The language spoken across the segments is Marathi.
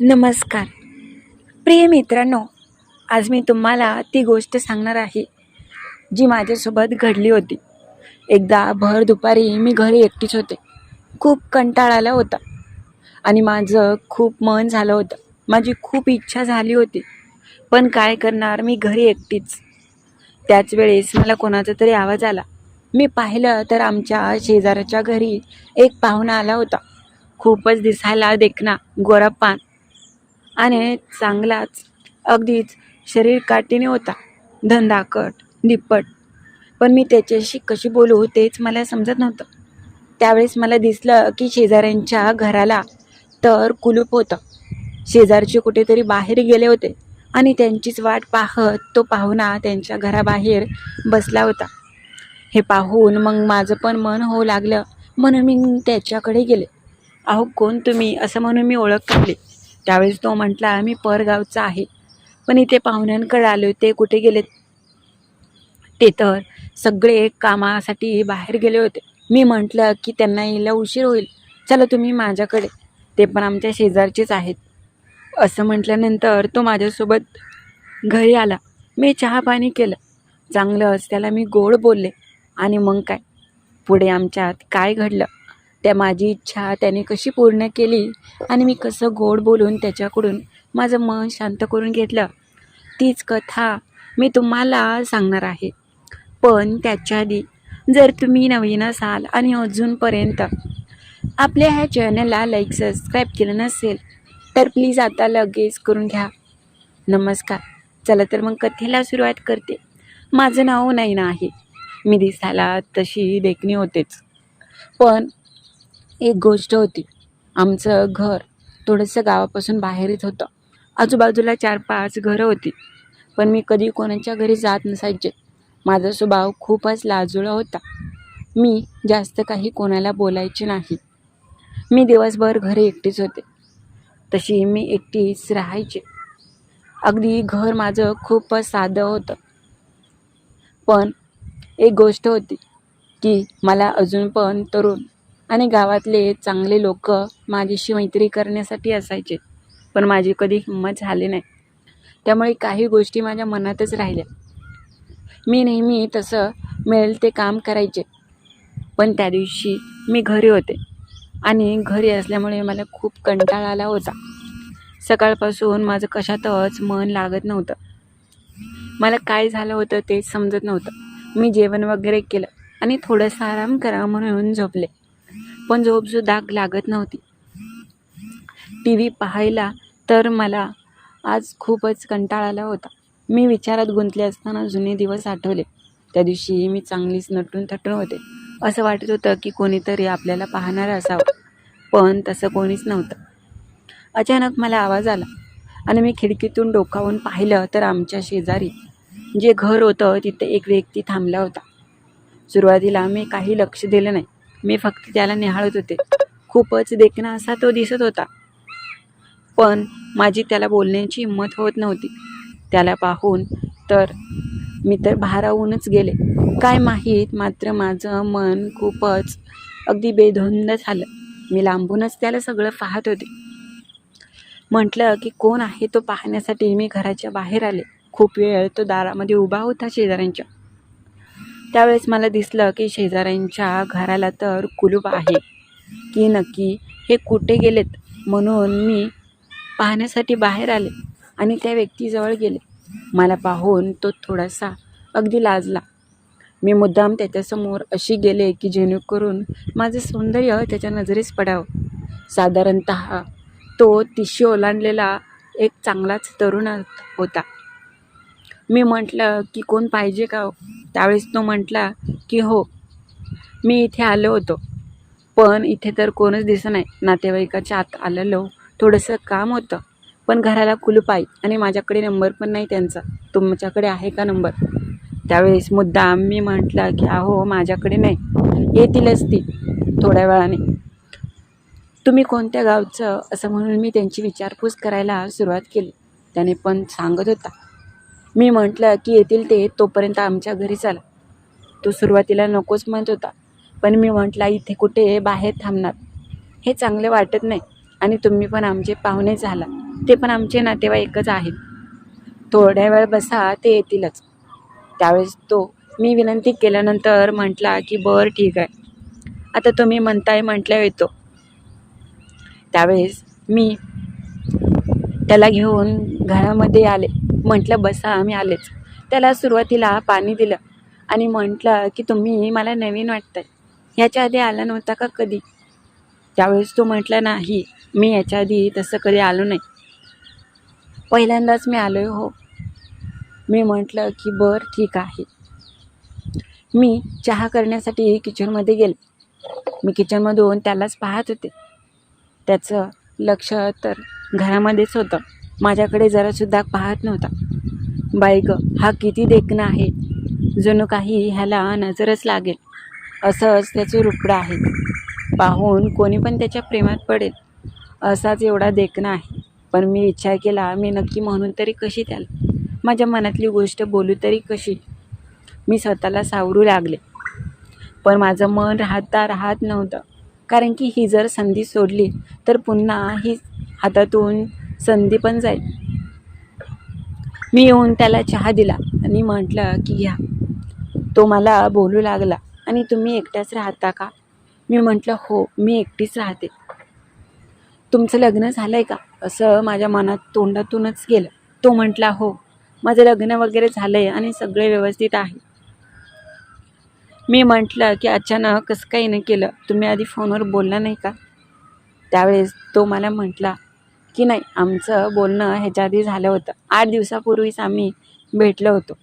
नमस्कार. प्रिय मित्रांनो आज मी तुम्हाला ती गोष्ट सांगणार आहे जी माझ्यासोबत घडली होती. एकदा भर दुपारी मी घरी एकटीच होते. खूप कंटाळ आला होता. आणि माझं खूप मन झालं होतं. माझी खूप इच्छा झाली होती. पण काय करणार मी घरी एकटीच. त्याच वेळेस मला कोणाचा तरी आवाज आला. मी पाहिलं तर आमच्या शेजाऱ्याच्या घरी एक पाहुणा आला होता. खूपच दिसायला देखना गोरापान आणि चांगलाच. अगदीच शरीर काठीने होता. धंदाकट दिप्पट पण मी त्याच्याशी कशी बोलू हो तेच मला समजत नव्हतं. त्यावेळेस मला दिसलं की शेजाऱ्यांच्या घराला तर कुलूप होतं. शेजारचे कुठेतरी बाहेर गेले होते आणि त्यांचीच वाट पाहत तो पाहुणा त्यांच्या घराबाहेर बसला होता. हे पाहून मग माझं पण मन होऊ लागलं. म्हणून मी त्याच्याकडे गेले. अहो कोण तुम्ही? असं म्हणून मी ओळख काढली. त्यावेळेस तो म्हटला मी परगावचा आहे. पण इथे पाहुण्यांकडे आलो ते कुठे गेले ते तर सगळे कामासाठी बाहेर गेले होते. मी म्हटलं की त्यांना यायला उशीर होईल. चला तुम्ही माझ्याकडे. ते पण आमच्या शेजारचेच आहेत. असं म्हटल्यानंतर तो माझ्यासोबत घरी आला. मी चहा पाणी केलं. चांगलंच त्याला मी गोड बोलले. आणि मग काय? पुढे आमच्यात काय घडलं? त्या माझी इच्छा त्याने कशी पूर्ण केली आणि मी कसं गोड बोलून त्याच्याकडून माझं मन शांत करून घेतलं. तीच कथा मी तुम्हाला सांगणार आहे. पण त्याच्या आधी जर तुम्ही नवीन असाल आणि अजूनपर्यंत आपल्या ह्या चॅनलला लाईक सबस्क्राईब केलं नसेल तर प्लीज आता लगेच करून घ्या. नमस्कार. चला तर मग कथेला सुरुवात करते. माझं नाव नैना आहे. मी दिसायला तशी देखणी होतेच. पण एक गोष्ट होती. आमचं घर थोडंसं गावापासून बाहेरच होतं. आजूबाजूला चार पाच घरं होती. पण मी कधी कोणाच्या घरी जात नसायचे. माझा स्वभाव खूपच लाजुळा होता. मी जास्त काही कोणाला बोलायचे नाही. मी दिवसभर घरी एकटीच होते. तशी मी एकटीच राहायचे. अगदी घर माझं खूपच साधं होतं. पण एक गोष्ट होती की मला अजून पण तरुण आणि गावातले चांगले लोक माझ्याशी मैत्री करण्यासाठी असायचे पण माझी कधी हिंमत झाली नाही. त्यामुळे काही गोष्टी माझ्या मनातच राहिल्या. मी नेहमी तसं मिळेल ते काम करायचे पण त्या दिवशी मी घरी होते आणि घरी असल्यामुळे मला खूप कंटाळा आला होता. सकाळपासून माझं कशातच मन लागत नव्हतं. मला काय झालं होतं ते समजत नव्हतं. मी जेवण वगैरे केलं आणि थोडंसं आराम करा म्हणून झोपले. पण झोपसुद्धा लागत नव्हती. टी व्ही पाहायला तर मला आज खूपच कंटाळा आला होता. मी विचारात गुंतले असताना जुने दिवस आठवले. त्या दिवशी मी चांगलीच नटून थटून होते. असं वाटत होतं की कोणीतरी आपल्याला पाहणारं असावं पण तसं कोणीच नव्हतं. अचानक मला आवाज आला आणि मी खिडकीतून डोकावून पाहिलं तर आमच्या शेजारी जे घर होतं तिथे एक व्यक्ती थांबला होता. सुरुवातीला मी काही लक्ष दिलं नाही. मी फक्त त्याला निहाळत होते. खूपच देखणा असा तो दिसत होता. पण माझी त्याला बोलण्याची हिंमत होत नव्हती. त्याला पाहून तर मी तर भारावूनच गेले. काय माहीत मात्र माझं मन खूपच अगदी बेधुंद झालं. मी लांबूनच त्याला सगळं पाहत होते. म्हटलं की कोण आहे तो पाहण्यासाठी? मी घराच्या बाहेर आले. खूप वेळ तो दारामध्ये उभा होता शेजाऱ्यांच्या. त्यावेळेस मला दिसलं की शेजाऱ्यांच्या घराला तर कुलूप आहे. की नक्की हे कुठे गेलेत? म्हणून मी पाहण्यासाठी बाहेर आले आणि त्या व्यक्तीजवळ गेले. मला पाहून तो थोडासा अगदी लाजला. मी मुद्दाम त्याच्यासमोर अशी गेले की जेणेकरून माझं सौंदर्य त्याच्या नजरेस पडावं. साधारणत तो तिशी ओलांडलेला एक चांगलाच तरुण होता. मी म्हटलं की कोण पाहिजे का हो? त्यावेळेस तो म्हटला की हो मी इथे आलो होतो. पण इथे तर कोणच दिसत नाही. नातेवाईकाच्या आत आलेलो थोडंसं काम होतं. पण घराला कुलूप आहे आणि माझ्याकडे नंबर पण नाही त्यांचा. तुमच्याकडे आहे का नंबर? त्यावेळेस मुद्दाम मी म्हटलं की अहो माझ्याकडे नाही. येतीलच ती थोड्या वेळाने. तुम्ही कोणत्या गावचं? असं म्हणून मी त्यांची विचारपूस करायला सुरुवात केली. त्याने पण सांगत होता. मी म्हटलं की येतील ते तोपर्यंत आमच्या घरी चला. तो सुरुवातीला नकोच म्हणत होता. पण मी म्हटला इथे कुठे? बाहेर थांबणार. हे चांगले वाटत नाही. आणि तुम्ही पण आमचे पाहुणे झाला. ते पण आमचे नातेवाईकच आहेत. थोड्या वेळ बसा ते येतीलच. त्यावेळेस तो मी विनंती केल्यानंतर म्हटला की बरं ठीक आहे. आता तुम्ही म्हणताय म्हटल्यावर येतो. त्यावेळेस मी त्याला घेऊन घरामध्ये आले. म्हटलं बसा आम्ही आलेच. त्याला सुरुवातीला पाणी दिलं आणि म्हटलं की तुम्ही मला नवीन वाटतंय. ह्याच्या आधी आला नव्हता का कधी? त्यावेळेस तो म्हटला नाही मी याच्या आधी तसं कधी आलो नाही. पहिल्यांदाच मी आलो आहे हो. मी म्हटलं की बरं ठीक आहे. मी चहा करण्यासाठी किचनमध्ये गेले. मी किचनमधून त्यालाच पाहत होते. त्याचं लक्ष तर घरामध्येच होतं. माझ्याकडे जरासुद्धा पाहत नव्हता. बाईग हा किती देखणं आहे? जणू काही ह्याला नजरच लागेल. असंच त्याचं रुपडं आहे. पाहून कोणी पण त्याच्या प्रेमात पडेल. असाच एवढा देखणं आहे. पण मी विचार केला मी नक्की म्हणून तरी कशी त्याला? माझ्या मनातली गोष्ट बोलू तरी कशी? मी स्वतःला सावरू लागले. पण माझं मन राहता राहत नव्हतं. कारण की ही जर संधी सोडली तर पुन्हा ही हातातून संधी पण जाईल. मी येऊन त्याला चहा दिला आणि म्हटलं की घ्या. तो मला बोलू लागला आणि तुम्ही एकट्याच राहता का? मी म्हटलं हो मी एकटीच राहते. तुमचं लग्न झालं आहे का? असं माझ्या मनात तोंडातूनच गेलं. तो म्हटला हो माझं लग्न वगैरे झालं आहे आणि सगळे व्यवस्थित आहे. मी म्हटलं की अचानक कसं काही नाही केलं. तुम्ही आधी फोनवर बोलला नाही का? त्यावेळेस तो मला म्हटला की नाही आमचं बोलणं ह्याच्या आधी झालं होतं. आठ दिवसापूर्वीच आम्ही भेटलो होतो.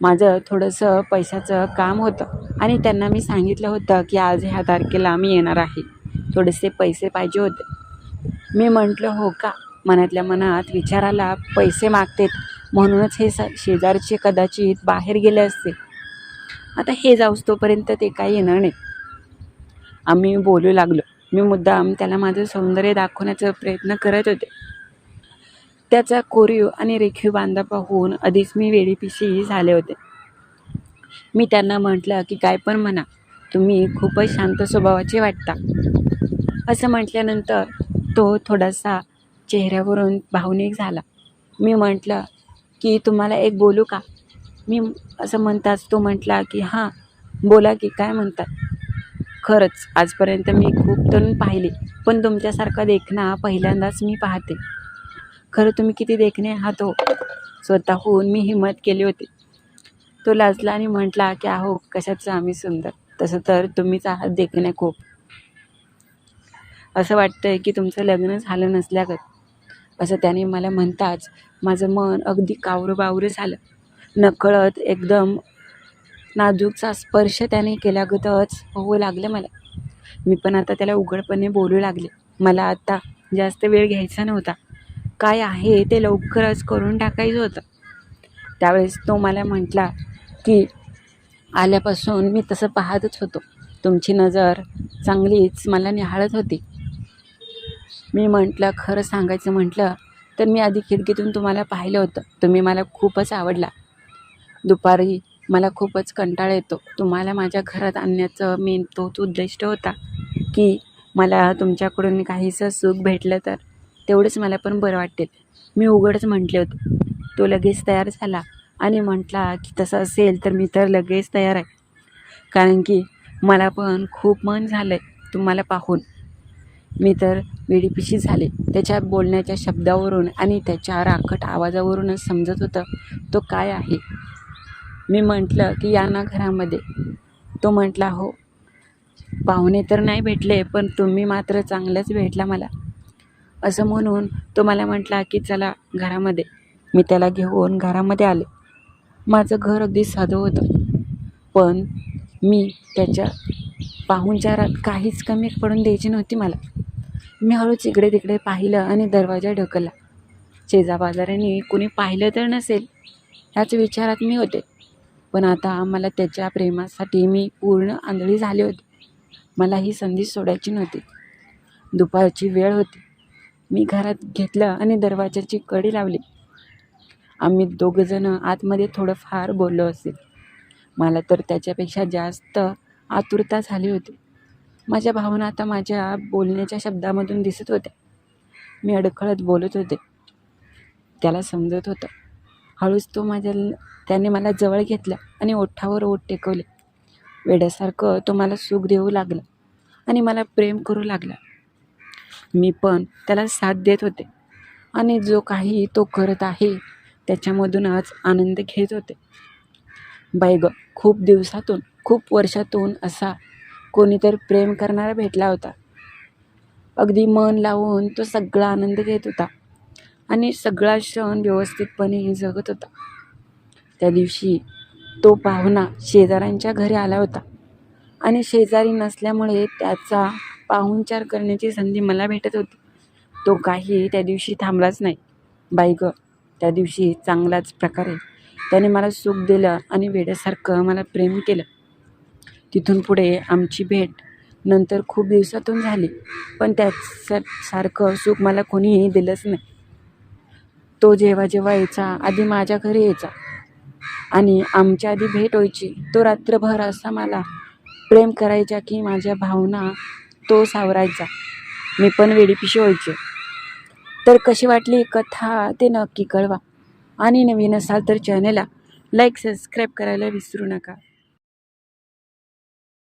माझं थोडंसं पैशाचं काम होतं आणि त्यांना मी सांगितलं होतं की आज ह्या तारखेला आम्ही येणार आहे. थोडेसे पैसे पाहिजे होते. मी म्हटलं हो का? मनातल्या मनात विचाराला पैसे मागतेत. म्हणूनच हे स शेजारचे कदाचित बाहेर गेले असते. आता हे जाऊस तोपर्यंत ते काही येणार नाही. आम्ही बोलू लागलो. मी मुद्दाम त्याला माझं सौंदर्य दाखवण्याचा प्रयत्न करत होते. त्याचा कोरीव आणि रेखीव बांधा पाहून आधीच मी वेडीपिशी झाले होते. मी त्यांना म्हटलं की काय पण म्हणा तुम्ही खूपच शांत स्वभावाचे वाटता. असं म्हटल्यानंतर तो थोडासा चेहऱ्यावरून भावनिक झाला. मी म्हटलं की तुम्हाला एक बोलू का? मी असं म्हणताच तो म्हटला की हां बोला की काय म्हणतात खरंच आजपर्यंत मी खूप तरुण पाहिले पण तुमच्यासारखा देखणा पहिल्यांदाच मी पाहते. खरं तुम्ही किती देखणे आहात हो. स्वतःहून मी हिंमत केली होती. तो लाजला आणि म्हटला की आहो कशाचं आम्ही सुंदर? तसं तर तुम्हीच आहात देखणे खूप. असं वाटतंय की तुमचं लग्न झालं नसल्यागत. असं त्याने मला म्हणताच माझं मन अगदी कावरं बावरं झालं. नकळत एकदम नाजूकचा स्पर्श त्याने केल्यागतच होऊ लागलं मला. मी पण आता त्याला उघडपणे बोलू लागले. मला आता जास्त वेळ घ्यायचा नव्हता. काय आहे ते लवकरच करून टाकायचं होतं. त्यावेळेस तो मला म्हटला की आल्यापासून मी तसं पाहतच होतो. तुमची नजर चांगलीच मला निहाळत होती. मी म्हटलं खरं सांगायचं म्हटलं तर मी आधी खिडकीतून तुम्हाला पाहिलं होतं. तुम्ही मला खूपच आवडला. दुपारी मला खूपच कंटाळा येतो. तुम्हाला माझ्या घरात आणण्याचं मेन तोच उद्दिष्ट होता की मला तुमच्याकडून काहीसं सुख भेटलं तर तेवढंच मला पण बरं वाटेल. मी उघडच म्हटले होते. तो लगेच तयार झाला आणि म्हटला की तसं असेल तर मी तर लगेच तयार आहे. कारण की मला पण खूप मन झालं आहे तुम्हाला पाहून. मी तर वेडीपिशी झाले. त्याच्या बोलण्याच्या शब्दावरून आणि त्याच्या राखट आवाजावरूनच समजत होतं तो काय आहे. मी म्हटलं की या ना घरामध्ये. तो म्हटला हो. पाहुणे तर नाही भेटले पण तुम्ही मात्र चांगलंच भेटला मला. असं म्हणून तो मला म्हटला की चला घरामध्ये. मी त्याला घेऊन घरामध्ये आले. माझं घर अगदी साधं होतं. पण मी त्याच्या पाहुणचारात काहीच कमी पडून द्यायची नव्हती मला. मी हळूच इकडे तिकडे पाहिलं आणि दरवाजा ढकलला. शेजाबाजाराने कुणी पाहिलं तर नसेल ह्याच विचारात मी होते. पण आता मला त्याच्या प्रेमासाठी मी पूर्ण आंधळी झाली होती. मला ही संधी सोडायची नव्हती. दुपारची वेळ होती. मी घरात घेतलं आणि दरवाजाची कडी लावली. आम्ही दोघंजणं आतमध्ये थोडंफार बोललो असेल. मला तर त्याच्यापेक्षा जास्त आतुरता झाली होती. माझ्या भावना आता माझ्या बोलण्याच्या शब्दामधून दिसत होत्या. मी अडखळत बोलत होते. त्याला समजत होतं. हळूच तो माझ्या त्याने मला जवळ घेतलं आणि ओठावर ओठ टेकवले. वेड्यासारखं तो मला सुख देऊ लागला आणि मला प्रेम करू लागला. मी पण त्याला साथ देत होते आणि जो काही तो करत आहे त्याच्यामधूनच आनंद घेत होते. बाई ग खूप दिवसातून खूप वर्षातून असा कोणीतरी प्रेम करणारा भेटला होता. अगदी मन लावून तो सगळा आनंद घेत होता. आणि सगळा क्षण व्यवस्थितपणे जगत होता. त्या दिवशी तो पाहुणा शेजाऱ्यांच्या घरी आला होता. आणि शेजारी नसल्यामुळे त्याचा पाहुणचार करण्याची संधी मला भेटत होती. तो काही त्या दिवशी थांबलाच नाही. बाई त्या दिवशी चांगलाच प्रकारे त्याने मला सुख दिलं आणि वेड्यासारखं मला प्रेम केलं. तिथून पुढे आमची भेट नंतर खूप दिवसातून झाली. पण त्याच्या सारखं सुख मला कोणीही दिलंच नाही. तो जेव्हा जेव्हा यायचा आधी माझ्या घरी यायचा. आणि आमच्या आधी भेट व्हायची. तो रात्रभर असा मला प्रेम करायचा की माझ्या भावना तो सावरायचा. मी पण वेडीपिशी व्हायचे. तर कशी वाटली कथा ते नक्की कळवा. आणि नवीन असाल तर चॅनेलला लाईक सबस्क्राईब करायला विसरू नका.